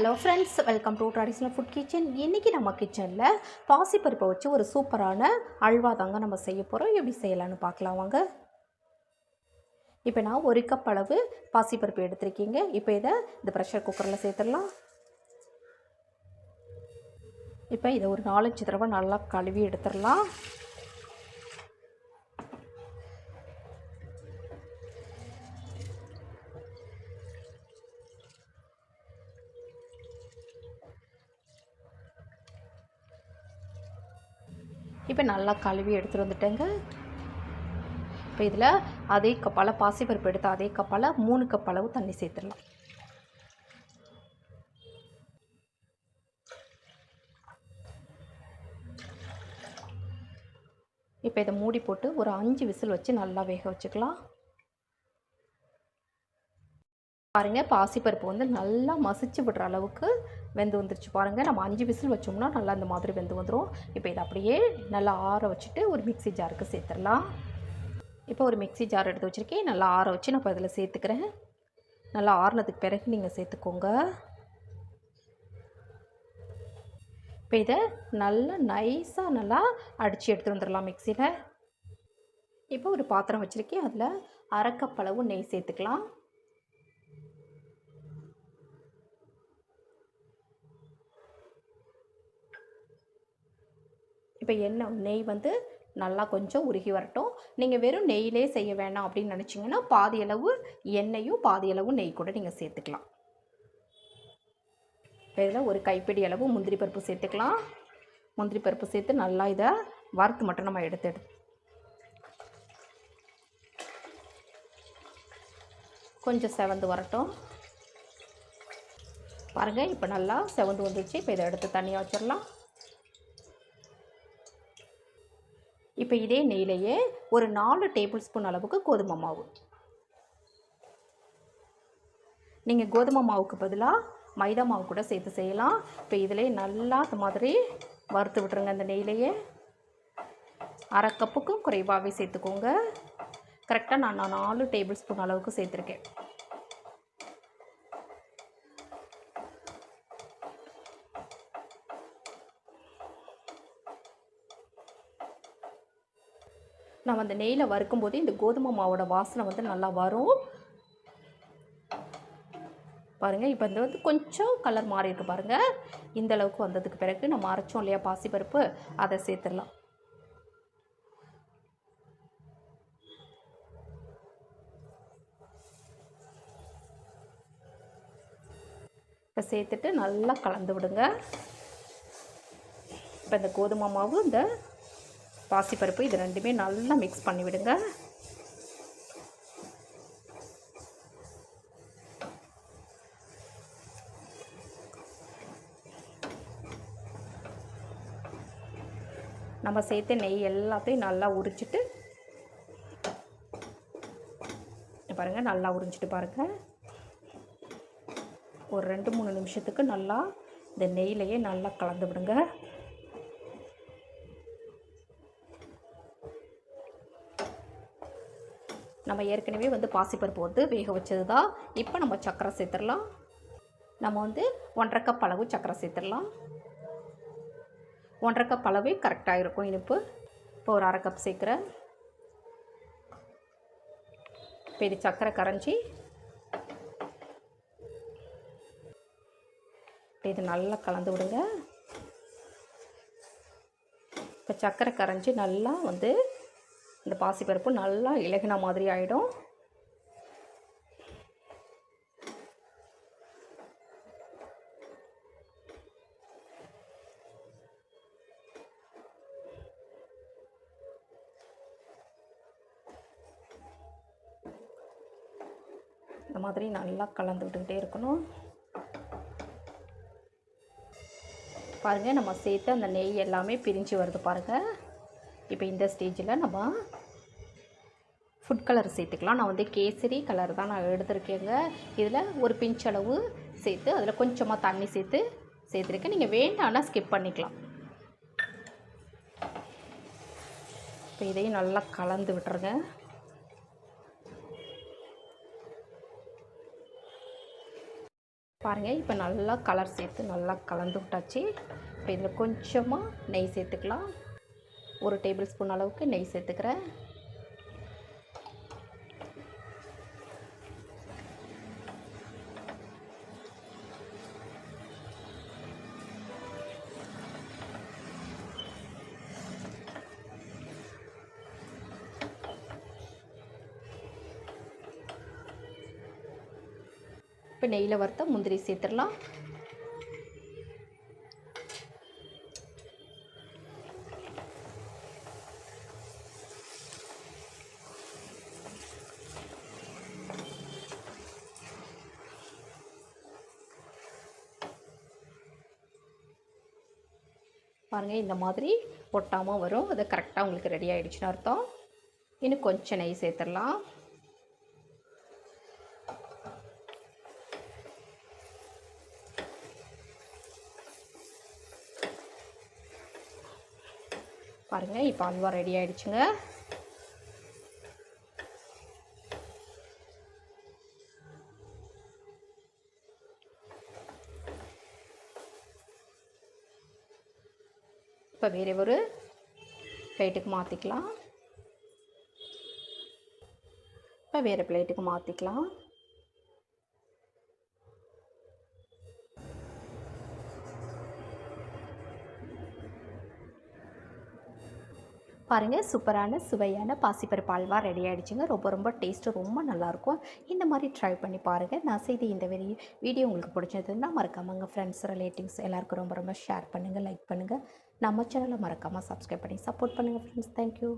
Hello friends welcome to traditional food kitchen இன்றைக்கி நம்ம கிச்சனில் பாசிப்பருப்பை வச்சு ஒரு சூப்பரான அல்வா தாங்க நம்ம செய்ய போகிறோம் எப்படி செய்யலான்னு பார்க்கலாம் வாங்க. இப்போ நான் ஒரு கப் அளவு பாசிப்பருப்பு எடுத்திருக்கீங்க. இப்போ இதை இந்த ப்ரெஷர் குக்கரில் சேர்த்துடலாம். இப்போ இதை ஒரு நாலஞ்சு தடவை நல்லா கழுவி எடுத்துடலாம். இப்போ நல்லா கழுவி எடுத்துகிட்டு வந்துட்டேங்க. இப்போ இதில் அதே கப்பால் பாசிப்பருப்பு எடுத்து அதே கப்பால் மூணு கப் அளவு தண்ணி சேர்த்துடலாம். இப்போ இதை மூடி போட்டு ஒரு அஞ்சு விசில் வச்சு நல்லா வேக வச்சுக்கலாம். பாருங்கள் பாசிப்பருப்பு வந்து நல்லா மசிச்சு விடுற அளவுக்கு வெந்து வந்துருச்சு பாருங்கள் நம்ம அஞ்சு விசில் வச்சோம்னா நல்லா இந்த மாதிரி வெந்து வந்துடும் இப்போ இதை அப்படியே நல்லா ஆற வச்சுட்டு ஒரு மிக்சி ஜாருக்கு சேர்த்துடலாம். இப்போ ஒரு மிக்சி ஜார் எடுத்து வச்சுருக்கேன். நல்லா ஆற வச்சு நான் இப்போ இதில் சேர்த்துக்கிறேன். நல்லா ஆறுனதுக்கு பிறகு நீங்கள் சேர்த்துக்கோங்க. இப்போ இதை நல்லா நைஸாக நல்லா அடித்து எடுத்து வந்துடலாம் மிக்சியில் இப்போ ஒரு பாத்திரம் வச்சுருக்கேன். அதில் அரைக்கப்பளவு நெய் சேர்த்துக்கலாம். இப்போ எண்ணெய் நெய் வந்து நல்லா கொஞ்சம் உருகி வரட்டும். நீங்கள் வெறும் நெய்யிலே செய்ய வேணாம் அப்படின்னு நினச்சிங்கன்னா பாதியளவு எண்ணெயும் பாதியளவு நெய் கூட நீங்கள் சேர்த்துக்கலாம். இதில் ஒரு கைப்பிடி அளவு முந்திரி பருப்பு சேர்த்துக்கலாம். முந்திரி பருப்பு சேர்த்து நல்லா இதை வறுத்து மட்டும் நம்ம எடுத்து எடுத்து கொஞ்சம் செவந்து வரட்டும். பாருங்கள் இப்போ நல்லா செவந்து வந்துச்சு இப்போ இதை எடுத்து தனியாக வச்சிடலாம். இப்போ இதே நெய்லையே ஒரு நாலு டேபிள் ஸ்பூன் அளவுக்கு கோதுமை மாவு. நீங்கள் கோதுமை மாவுக்கு பதிலாக மைதா மாவு கூட சேர்த்து செய்யலாம். இப்போ இதிலே நல்லா அந்த மாதிரி வறுத்து விட்ருங்க இந்த நெய்லையே. அரை கப்புக்கும் குறைவாகவே சேர்த்துக்கோங்க. கரெக்டாக நான் நான் நாலு டேபிள் ஸ்பூன் அளவுக்கு சேர்த்துருக்கேன். நம்ம அந்த நெய்யில் வறுக்கும்போது இந்த கோதுமை மாவோட வாசனை வந்து நல்லா வரும். பாருங்கள் இப்போ இந்த வந்து கொஞ்சம் கலர் மாறி இருக்கு பாருங்கள் இந்த அளவுக்கு வந்ததுக்கு பிறகு நம்ம அரைச்சோம் இல்லையா பாசிப்பருப்பு அதை சேர்த்துடலாம். இப்போ சேர்த்துட்டு நல்லா கலந்து விடுங்க. இப்போ இந்த கோதுமை மாவு இந்த பாசிப்பருப்பு இது ரெண்டுமே நல்லா மிக்ஸ் பண்ணி விடுங்க. நம்ம சேர்த்த நெய் எல்லாத்தையும் நல்லா உரிச்சிட்டு பாருங்கள் நல்லா உரிஞ்சிட்டு பாருங்கள் ஒரு ரெண்டு மூணு நிமிஷத்துக்கு நல்லா இந்த நெய்லையே நல்லா கலந்து விடுங்க. நம்ம ஏற்கனவே வந்து பாசிப்பருப்பு வந்து வேக வச்சது தான் இப்போ நம்ம சர்க்கரை சேர்த்துடலாம். நம்ம வந்து ஒன்றரை கப் அளவு சக்கரை சேர்த்துடலாம். ஒன்றரை கப் அளவே கரெக்டாக இருக்கும் இனிப்பு. இப்போ ஒரு அரை கப் சேர்க்குறேன். இப்போ இது சக்கரை கரைஞ்சி இப்போ இது நல்லா கலந்து விடுங்க. இப்போ சக்கரை கரைஞ்சி நல்லா வந்து இந்த பாசிப்பருப்பு நல்லா இலகின மாதிரி ஆகிடும் இந்த மாதிரி நல்லா கலந்து விட்டுக்கிட்டே இருக்கணும். பாருங்கள் நம்ம சேர்த்து அந்த நெய் எல்லாமே பிரிஞ்சு வருது பாருங்கள் இப்போ இந்த ஸ்டேஜில் நம்ம ஃபுட் கலர் சேர்த்துக்கலாம். நான் வந்து கேசரி கலர் தான் நான் எடுத்திருக்கேங்க. இதில் ஒரு பிஞ்ச் அளவு சேர்த்து அதில் கொஞ்சமாக தண்ணி சேர்த்து சேர்த்துருக்கேன். நீங்கள் வேண்டாம்னா ஸ்கிப் பண்ணிக்கலாம். இப்போ இதையும் நல்லா கலந்து விட்டுருங்க. பாருங்கள் இப்போ நல்லா கலர் சேர்த்து நல்லா கலந்து விட்டாச்சு. இப்போ இதில் கொஞ்சமாக நெய் சேர்த்துக்கலாம். ஒரு டேபிள் ஸ்பூன் அளவுக்கு நெய் சேர்த்துக்கிறேன். இப்போ நெய்யில் வறுத்த முந்திரி சேர்த்துடலாம். பாருங்கள் இந்த மாதிரி ஒட்டாமல் வரும். அது கரெக்டாக உங்களுக்கு ரெடி ஆகிடுச்சுன்னு அர்த்தம். இன்னும் கொஞ்சம் நெய் சேர்த்துடலாம். பாருங்கள் இப்போ அல்வா ரெடி ஆகிடுச்சுங்க இப்போ வேறு ஒரு பிளேட்டுக்கு மாற்றிக்கலாம் இப்போ வேறு பிளேட்டுக்கு மாற்றிக்கலாம் பாருங்கள் சூப்பரான சுவையான பாசிப்பருப்பு அல்வா ரெடி ஆகிடுச்சுங்க ரொம்ப ரொம்ப டேஸ்ட்டு ரொம்ப நல்லாயிருக்கும் இந்த மாதிரி ட்ரை பண்ணி பாருங்கள் நான் செய்த இந்த வீடியோ வீடியோ உங்களுக்கு பிடிச்சதுன்னா மறக்காமங்க உங்கள் ஃப்ரெண்ட்ஸ் ரிலேட்டிவ்ஸ் எல்லாருக்கும் ரொம்ப ரொம்ப ஷேர் பண்ணுங்கள் லைக் பண்ணுங்கள் நம்ம சேனலை மறக்காமல் சப்ஸ்கிரைப் பண்ணி சப்போர்ட் பண்ணுங்கள் ஃப்ரெண்ட்ஸ் தேங்க்யூ